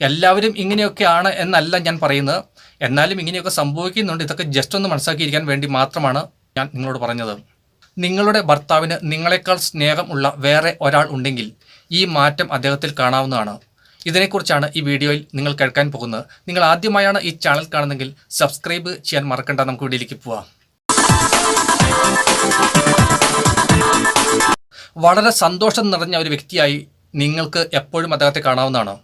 എല്ലാവരും ഇങ്ങനെയൊക്കെയാണ് എന്നല്ല ഞാൻ പറയുന്നത്. എന്നാലും ഇങ്ങനെയൊക്കെ സംഭവിക്കുന്നുണ്ട്. ഇതൊക്കെ ജസ്റ്റ് ഒന്ന് മനസ്സിലാക്കിയിരിക്കാൻ വേണ്ടി മാത്രമാണ് ഞാൻ നിങ്ങളോട് പറഞ്ഞത്. നിങ്ങളുടെ ഭർത്താവിന് നിങ്ങളെക്കാൾ സ്നേഹമുള്ള വേറെ ഒരാൾ ഉണ്ടെങ്കിൽ ഈ മാറ്റം അദ്ദേഹത്തിൽ കാണാവുന്നതാണ്. ഇതിനെക്കുറിച്ചാണ് ഈ വീഡിയോയിൽ നിങ്ങൾ കേൾക്കാൻ പോകുന്നത്. നിങ്ങൾ ആദ്യമായാണ് ഈ ചാനൽ കാണുന്നതെങ്കിൽ സബ്സ്ക്രൈബ് ചെയ്യാൻ മറക്കണ്ട. നമുക്ക് വീഡിയോയിലേക്ക് പോവാം. വളരെ സന്തോഷം നിറഞ്ഞ ഒരു വ്യക്തിയായി നിങ്ങൾക്ക് എപ്പോഴും അദ്ദേഹത്തെ കാണാവുന്നതാണ്.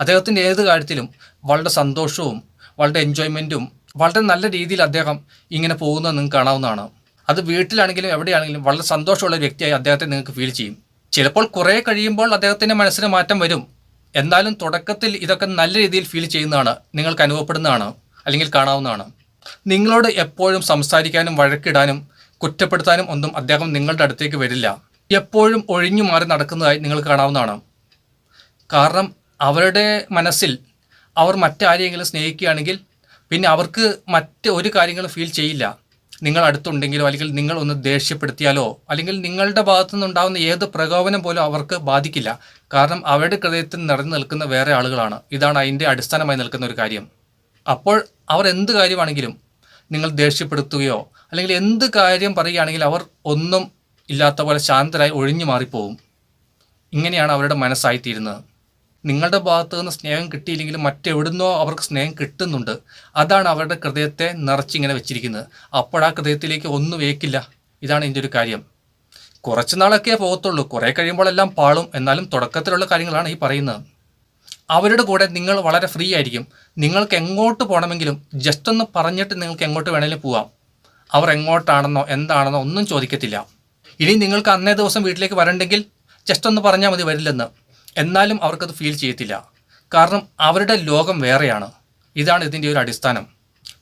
അദ്ദേഹത്തിന്റെ ഏത് കാര്യത്തിലും വളരെ സന്തോഷവും വളരെ എൻജോയ്മെന്റും വളരെ നല്ല രീതിയിൽ അദ്ദേഹം ഇങ്ങനെ പോകുന്നത് നിങ്ങൾക്ക് കാണാവുന്നതാണ്. അത് വീട്ടിലാണെങ്കിലും എവിടെയാണെങ്കിലും വളരെ സന്തോഷമുള്ള വ്യക്തിയായി അദ്ദേഹത്തെ നിങ്ങൾക്ക് ഫീൽ ചെയ്യും. ചിലപ്പോൾ കുറേ കഴിയുമ്പോൾ അദ്ദേഹത്തിന്റെ മനസ്സിന് മാറ്റം വരും. എന്നാലും തുടക്കത്തിൽ ഇതൊക്കെ നല്ല രീതിയിൽ ഫീൽ ചെയ്യുന്നതാണ് നിങ്ങൾക്ക് അനുഭവപ്പെടുന്നതാണ് അല്ലെങ്കിൽ കാണാവുന്നതാണ്. നിങ്ങളോട് എപ്പോഴും സംസാരിക്കാനും വഴക്കിടാനും കുറ്റപ്പെടുത്താനും ഒന്നും അദ്ദേഹം നിങ്ങളുടെ അടുത്തേക്ക് വരില്ല. എപ്പോഴും ഒഴിഞ്ഞു മാറി നടക്കുന്നതായി നിങ്ങൾ കാണാവുന്നതാണ്. കാരണം അവരുടെ മനസ്സിൽ അവർ മറ്റാരെയെങ്കിലും സ്നേഹിക്കുകയാണെങ്കിൽ പിന്നെ അവർക്ക് മറ്റ് ഒരു കാര്യങ്ങളും ഫീൽ ചെയ്യില്ല. നിങ്ങൾ അടുത്തുണ്ടെങ്കിലോ അല്ലെങ്കിൽ നിങ്ങൾ ഒന്ന് ദേഷ്യപ്പെടുത്തിയാലോ അല്ലെങ്കിൽ നിങ്ങളുടെ ഭാഗത്തു നിന്നുണ്ടാകുന്ന ഏത് പ്രകോപനം പോലും അവർക്ക് ബാധിക്കില്ല. കാരണം അവരുടെ ഹൃദയത്തിൽ നിറഞ്ഞു നിൽക്കുന്ന വേറെ ആളുകളാണ്. ഇതാണ് അതിന്റെ അടിസ്ഥാനമായി നിൽക്കുന്ന ഒരു കാര്യം. അപ്പോൾ അവർ എന്ത് കാര്യമാണെങ്കിലും നിങ്ങൾ ദേഷ്യപ്പെടുത്തുകയോ അല്ലെങ്കിൽ എന്ത് കാര്യം പറയുകയാണെങ്കിൽ അവർ ഒന്നും ഇല്ലാത്ത പോലെ ശാന്തരായി ഒഴിഞ്ഞു മാറിപ്പോവും. ഇങ്ങനെയാണ് അവരുടെ മനസ്സായിത്തീരുന്നത്. നിങ്ങളുടെ ഭാഗത്ത് നിന്ന് സ്നേഹം കിട്ടിയില്ലെങ്കിലും മറ്റെവിടുന്നോ അവർക്ക് സ്നേഹം കിട്ടുന്നുണ്ട്. അതാണ് അവരുടെ ഹൃദയത്തെ നിറച്ചിങ്ങനെ വെച്ചിരിക്കുന്നത്. അപ്പോൾ ആ ഹൃദയത്തിലേക്ക് ഒന്നും വേക്കില്ല ഇതാണ് ഇതിന്റെ ഒരു കാര്യം. കുറച്ച് നാളൊക്കെ പോകത്തുള്ളൂ. കുറേ കഴിയുമ്പോഴെല്ലാം പാളും. എന്നാലും തുടക്കത്തിലുള്ള കാര്യങ്ങളാണ് ഈ പറയുന്നത്. അവരുടെ കൂടെ നിങ്ങൾ വളരെ ഫ്രീ ആയിരിക്കും. നിങ്ങൾക്ക് എങ്ങോട്ട് പോകണമെങ്കിലും ജസ്റ്റ് ഒന്ന് പറഞ്ഞിട്ട് നിങ്ങൾക്ക് എങ്ങോട്ട് വേണമെങ്കിലും പോവാം. അവർ എങ്ങോട്ടാണെന്നോ എന്താണെന്നോ ഒന്നും ചോദിക്കത്തില്ല. ഇനി നിങ്ങൾക്ക് അന്നേ ദിവസം വീട്ടിലേക്ക് വരണ്ടെങ്കിൽ ജസ്റ്റ് ഒന്ന് പറഞ്ഞാൽ മതി വരില്ലെന്ന്. എന്നാലും അവർക്കത് ഫീൽ ചെയ്യത്തില്ല. കാരണം അവരുടെ ലോകം വേറെയാണ്. ഇതാണ് ഇതിന്റെ ഒരു അടിസ്ഥാനം.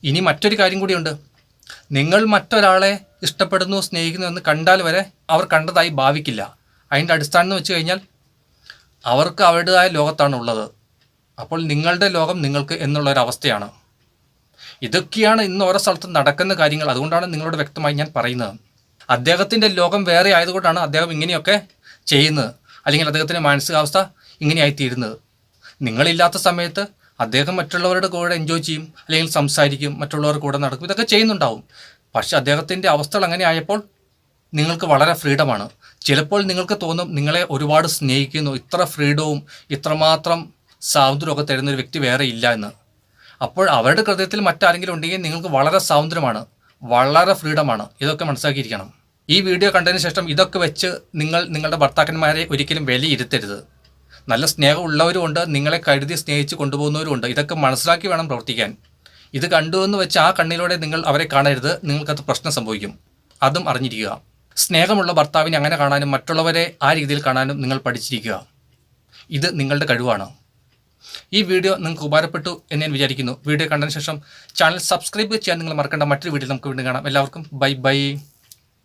ഇനി മറ്റൊരു കാര്യം കൂടിയുണ്ട്. നിങ്ങൾ മറ്റൊരാളെ ഇഷ്ടപ്പെടുന്നു സ്നേഹിക്കുന്നു എന്ന് കണ്ടാൽ വരെ അവർ കണ്ടതായി ഭാവിക്കില്ല. അതിന്റെ അടിസ്ഥാനം എന്ന് വെച്ച് കഴിഞ്ഞാൽ അവർക്ക് അവരുടേതായ ലോകത്താണ് ഉള്ളത്. അപ്പോൾ നിങ്ങളുടെ ലോകം നിങ്ങൾക്ക് എന്നുള്ളൊരവസ്ഥയാണ് ഇതൊക്കെയാണ് ഇന്ന് ഓരോ സ്ഥലത്തും നടക്കുന്ന കാര്യങ്ങൾ. അതുകൊണ്ടാണ് നിങ്ങളോട് വ്യക്തമായി ഞാൻ പറയുന്നത്. അദ്ദേഹത്തിന്റെ ലോകം വേറെ ആയതുകൊണ്ടാണ് അദ്ദേഹം ഇങ്ങനെയൊക്കെ ചെയ്യുന്നത്. അല്ലെങ്കിൽ അദ്ദേഹത്തിന്റെ മാനസികാവസ്ഥ ഇങ്ങനെയായിത്തീരുന്നത്. നിങ്ങളില്ലാത്ത സമയത്ത് അദ്ദേഹം മറ്റുള്ളവരുടെ കൂടെ എൻജോയ് ചെയ്യും അല്ലെങ്കിൽ സംസാരിക്കും മറ്റുള്ളവരുടെ കൂടെ നടക്കും ഇതൊക്കെ ചെയ്യുന്നുണ്ടാവും. പക്ഷെ അദ്ദേഹത്തിന്റെ അവസ്ഥകൾ അങ്ങനെ ആയപ്പോൾ നിങ്ങൾക്ക് വളരെ ഫ്രീഡമാണ്. ചിലപ്പോൾ നിങ്ങൾക്ക് തോന്നും നിങ്ങളെ ഒരുപാട് സ്നേഹിക്കുന്നു ഇത്ര ഫ്രീഡവും ഇത്രമാത്രം സ്വാതന്ത്ര്യമൊക്കെ തരുന്ന ഒരു വ്യക്തി വേറെ ഇല്ല എന്ന്. അപ്പോൾ അവരുടെ ഹൃദയത്തിൽ മറ്റാരെങ്കിലും ഉണ്ടെങ്കിൽ നിങ്ങൾക്ക് വളരെ സ്വാതന്ത്ര്യമാണ് വളരെ ഫ്രീഡമാണ്. ഇതൊക്കെ മനസ്സിലാക്കിയിരിക്കണം. ഈ വീഡിയോ കണ്ടതിന് ശേഷം ഇതൊക്കെ വെച്ച് നിങ്ങൾ നിങ്ങളുടെ ഭർത്താക്കന്മാരെ ഒരിക്കലും വിലയിരുത്തരുത്. നല്ല സ്നേഹമുള്ളവരുമുണ്ട് നിങ്ങളെ കരുതി സ്നേഹിച്ച് കൊണ്ടുപോകുന്നവരുമുണ്ട്. ഇതൊക്കെ മനസ്സിലാക്കി വേണം പ്രവർത്തിക്കാൻ. ഇത് കണ്ടു എന്ന് വെച്ച് ആ കണ്ണിലൂടെ നിങ്ങൾ അവരെ കാണരുത് നിങ്ങൾക്കത് പ്രശ്നം സംഭവിക്കും. അതും അറിഞ്ഞിരിക്കുക. സ്നേഹമുള്ള ഭർത്താവിനെ അങ്ങനെ കാണാനും മറ്റുള്ളവരെ ആ രീതിയിൽ കാണാനും നിങ്ങൾ പഠിച്ചിരിക്കുക. ഇത് നിങ്ങളുടെ കഴിവാണ്. ഈ വീഡിയോ നിങ്ങൾക്ക് ഉപകാരപ്പെട്ടു എന്ന് ഞാൻ വിചാരിക്കുന്നു. വീഡിയോ കണ്ടതിന് ശേഷം ചാനൽ സബ്സ്ക്രൈബ് ചെയ്യാൻ നിങ്ങൾ മറക്കേണ്ട. മറ്റൊരു വീഡിയോ നമുക്ക് വീണ്ടും കാണാം. എല്ലാവർക്കും ബൈ ബൈ.